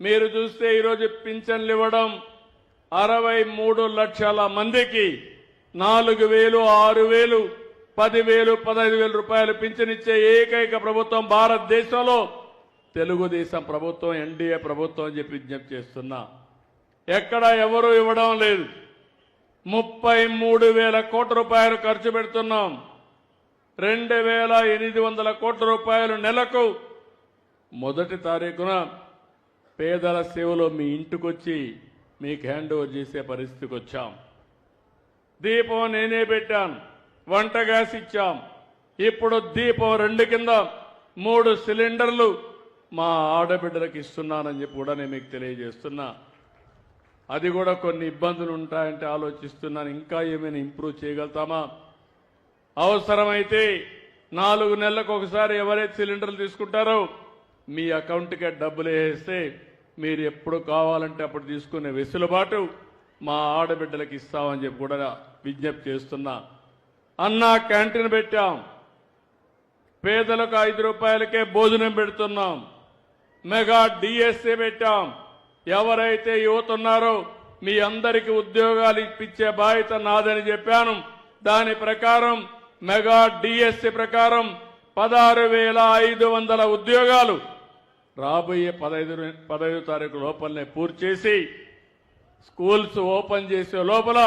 మీరు చూస్తే ఈరోజు పింఛన్లు ఇవ్వడం అరవై మూడు లక్షల మందికి నాలుగు వేలు ఆరు వేలు పదివేలు పదహైదు వేల రూపాయలు పింఛనిచ్చే ఏకైక ప్రభుత్వం భారతదేశంలో తెలుగుదేశం ప్రభుత్వం ఎన్డీఏ ప్రభుత్వం అని చెప్పి విజ్ఞప్తి చేస్తున్నా. ఎక్కడ ఎవరు ఇవ్వడం లేదు. ముప్పై మూడు వేల కోట్ల రూపాయలు ఖర్చు పెడుతున్నాం. రెండు వేల ఎనిమిది వందల కోట్ల రూపాయలు నెలకు మొదటి తారీఖున పేదల సేవలో మీ ఇంటికొచ్చి మీకు హ్యాండ్ ఓవర్ చేసే పరిస్థితికి వచ్చాం. దీపం నేనే పెట్టాను వంట గ్యాస్ ఇచ్చాం. ఇప్పుడు దీపం రెండు కింద మూడు సిలిండర్లు మా ఆడబిడ్డలకు ఇస్తున్నానని చెప్పి కూడా నేను మీకు తెలియజేస్తున్నా. అది కూడా కొన్ని ఇబ్బందులు ఉంటాయంటే ఆలోచిస్తున్నాను ఇంకా ఏమైనా ఇంప్రూవ్ చేయగలుగుతామా? అవసరమైతే నాలుగు నెలలకు ఒకసారి ఎవరైతే సిలిండర్లు తీసుకుంటారో మీ అకౌంట్కే డబ్బులు వేస్తే మీరు ఎప్పుడు కావాలంటే అప్పుడు తీసుకునే వెసులుబాటు మా ఆడబిడ్డలకు ఇస్తామని చెప్పి కూడా విజ్ఞప్తి చేస్తున్నా. అన్నా క్యాంటీన్ పెట్టాం. పేదలకు ఐదు రూపాయలకే భోజనం పెడుతున్నాం. మెగా డిఎస్సీ పెట్టాం. ఎవరైతే యువత ఉన్నారో మీ అందరికీ ఉద్యోగాలు ఇప్పించే బాధ్యత నాదని చెప్పాను. దాని ప్రకారం మెగా డిఎస్సి ప్రకారం పదహారు వేల ఐదు వందల ఉద్యోగాలు రాబోయే పదహైదు పదహైదు తారీఖు లోపలనే పూర్తి చేసి స్కూల్స్ ఓపెన్ చేసే లోపల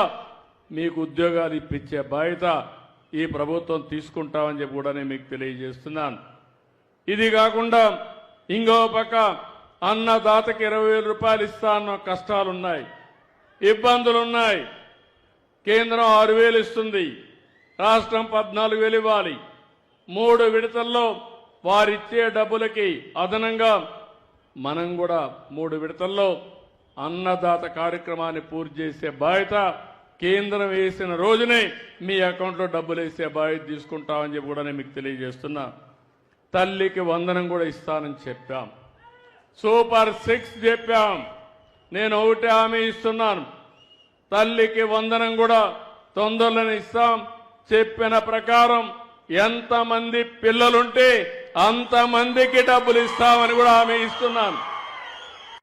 మీకు ఉద్యోగాలు ఇప్పించే బాధ్యత ఈ ప్రభుత్వం తీసుకుంటామని చెప్పి కూడా నేను మీకు తెలియజేస్తున్నాను. ఇది కాకుండా ఇంకో పక్క అన్నదాతకి ఇరవై వేల రూపాయలు ఇస్తా అన్న కష్టాలున్నాయి ఇబ్బందులున్నాయి. కేంద్రం ఆరు వేలు ఇస్తుంది రాష్ట్రం పద్నాలుగు వేలు ఇవ్వాలి. మూడు విడతల్లో వారిచ్చే డబ్బులకి అదనంగా మనం కూడా మూడు విడతల్లో అన్నదాత కార్యక్రమాన్ని పూర్తి చేసే బాధ్యత కేంద్రం వేసిన రోజునే మీ అకౌంట్లో డబ్బులు వేసే బాధ్యత తీసుకుంటామని చెప్పి కూడా నేను మీకు తెలియజేస్తున్నా. తల్లికి వందనం కూడా ఇస్తానని చెప్పాం. సూపర్ సిక్స్ చెప్పాం. నేను ఒకటే హామీ ఇస్తున్నాను. తల్లికి వందనం కూడా తొందరలోనే ఇస్తాం. చెప్పిన ప్రకారం ఎంతమంది పిల్లలుంటే అంతమందికి డబ్బులు ఇస్తామని కూడా హామీ ఇస్తున్నాను.